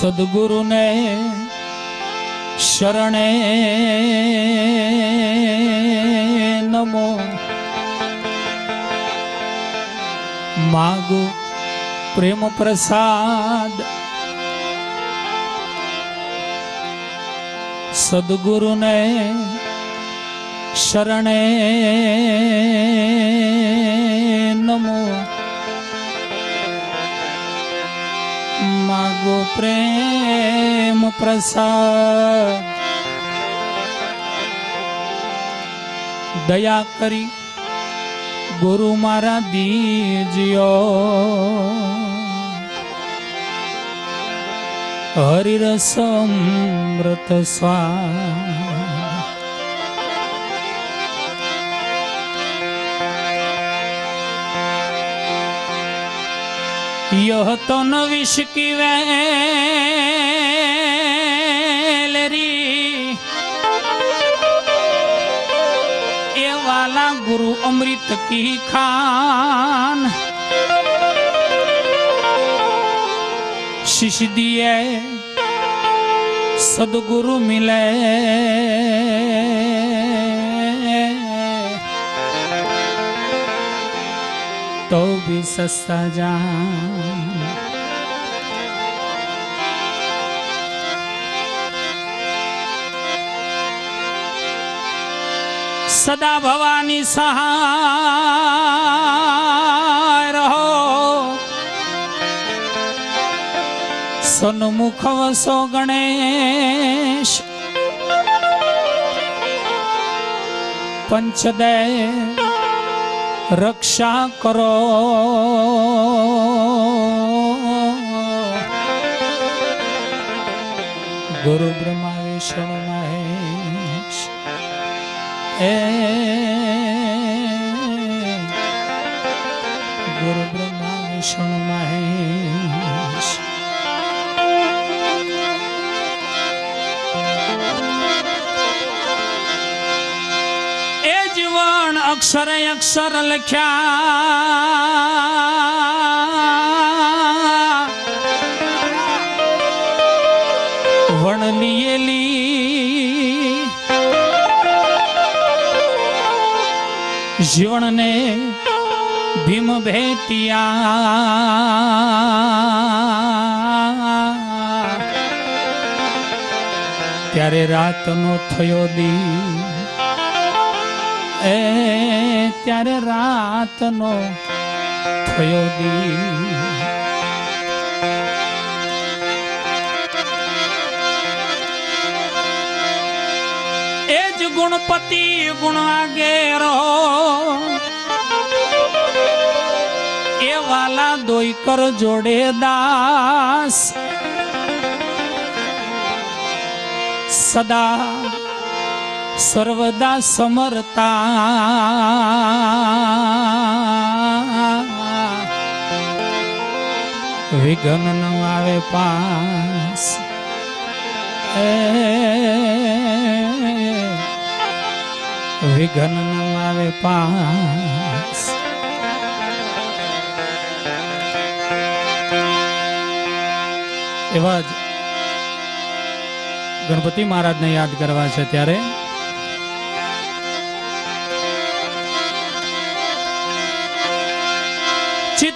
સદગુરુને શરણે. નમો. માગો પ્રેમ પ્રસાદ. સદગુરુને શરણે. નમો. માગો પ્રેમ પ્રસાદ દયા કરી ગુરુ મારા દીજ્યો હરિરસમૃત સ્વા यह तो न विष की वेलरी ये वाला गुरु अमृत की खान शिष दिए सदगुरु मिले भी सस्ता जान સદા ભવાની સહાય રહો સન્મુખ વસો ગણેશ પંચદે રક્ષા કરો. ગુરુ બ્રહ્મા વિષ્ણુ મહેશ એ ગુરુ બ્રહ્મા વિષ્ણુ મહેશ અક્ષરે અક્ષર લખ્યા. વણનીયેલી જીવણને ભીમ ભેટિયા. ત્યારે રાતનો થયો દી. એ ત્યારે રાતનો થયો દી એ જ ગુણપતિ ગુણ આગેરો. એ વાલા દોઈકર જોડે દાસ. સદા સર્વદા સમરતા વિઘન ન આવે પાસ વિઘન ન આવે પાસ એવા જ ગણપતિ મહારાજને યાદ કરવા છે ત્યારે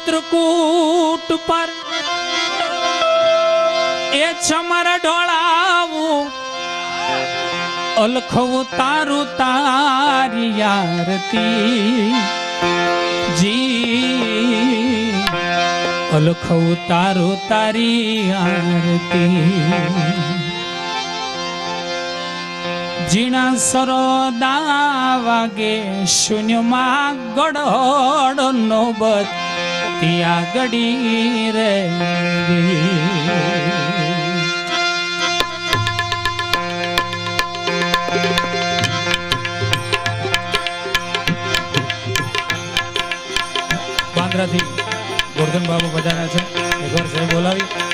ચિત્રકૂટ પર એ છમર ઢોળાવું અલખવું તારું તારી યારતી જી, અલખવું તારું તારી આરતી. જીણા સરોદા વાગે શૂન્યમાં ગડોડ નોબત ત્યાં ગડી રે બાંદ્રાથી ગોરધન બાબુ બધાના છે. એકવાર સાહેબ બોલાવી.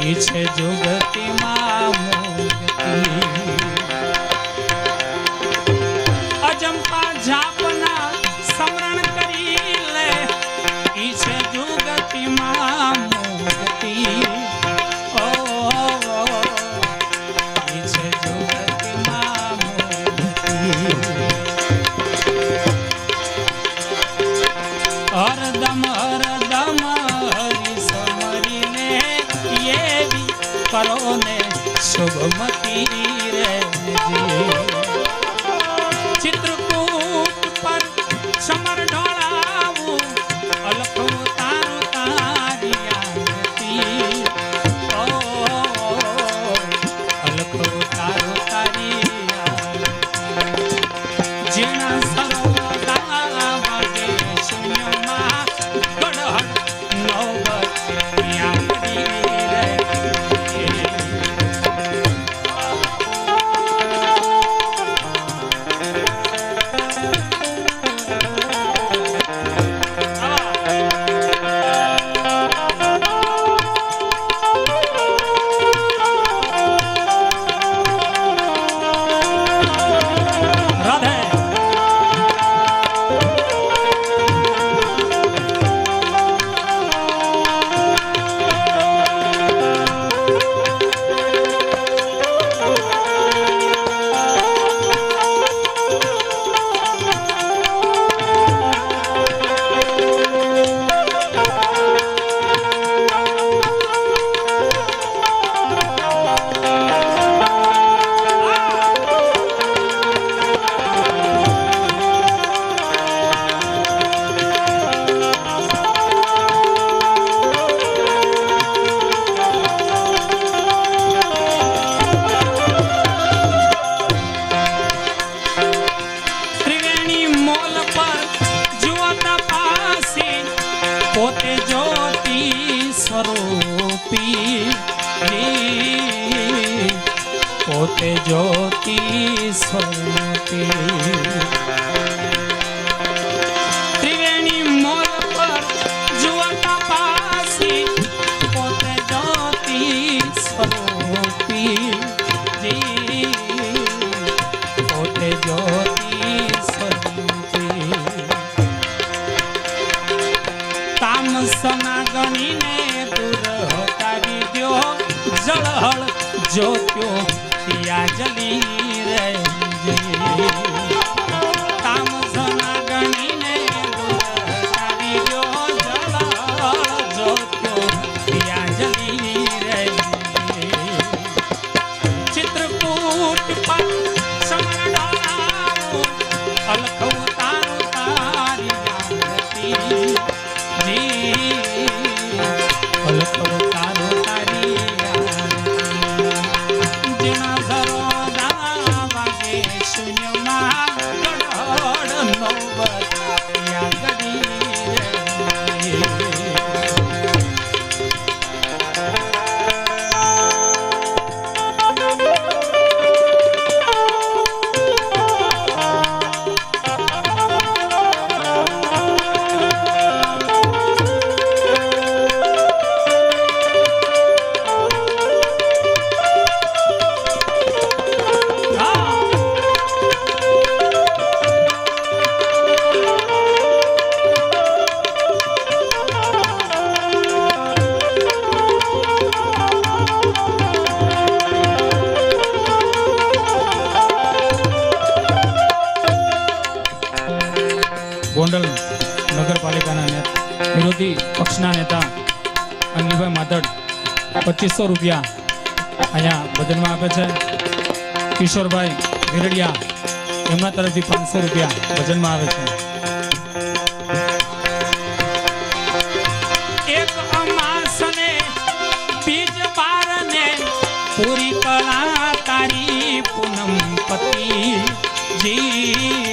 એ છે જુગતિમાં મુક્તિ. અજંપા જાપના સમરણ કરી લે. ઈ છે જુગતિમાં મુક્તિ. હરદમ હરદમ શોભમતી રૂપી પોતે જ્યોતિ સ્વરૂપી. તામ સમા ગણીને દૂર હટાવી દો જળહળ જોત્યો યા જલી રહેજી વિરોધી પક્ષના નેતા અનિલભાઈ માતડ પચીસો રૂપિયા અહીંયા ભજનમાં આપે છે. કિશોરભાઈ વિરડિયા એમના તરફથી પાંચસો રૂપિયા ભજનમાં આવે છે. પૂરી કળા તારી પૂનમ પતિ જી.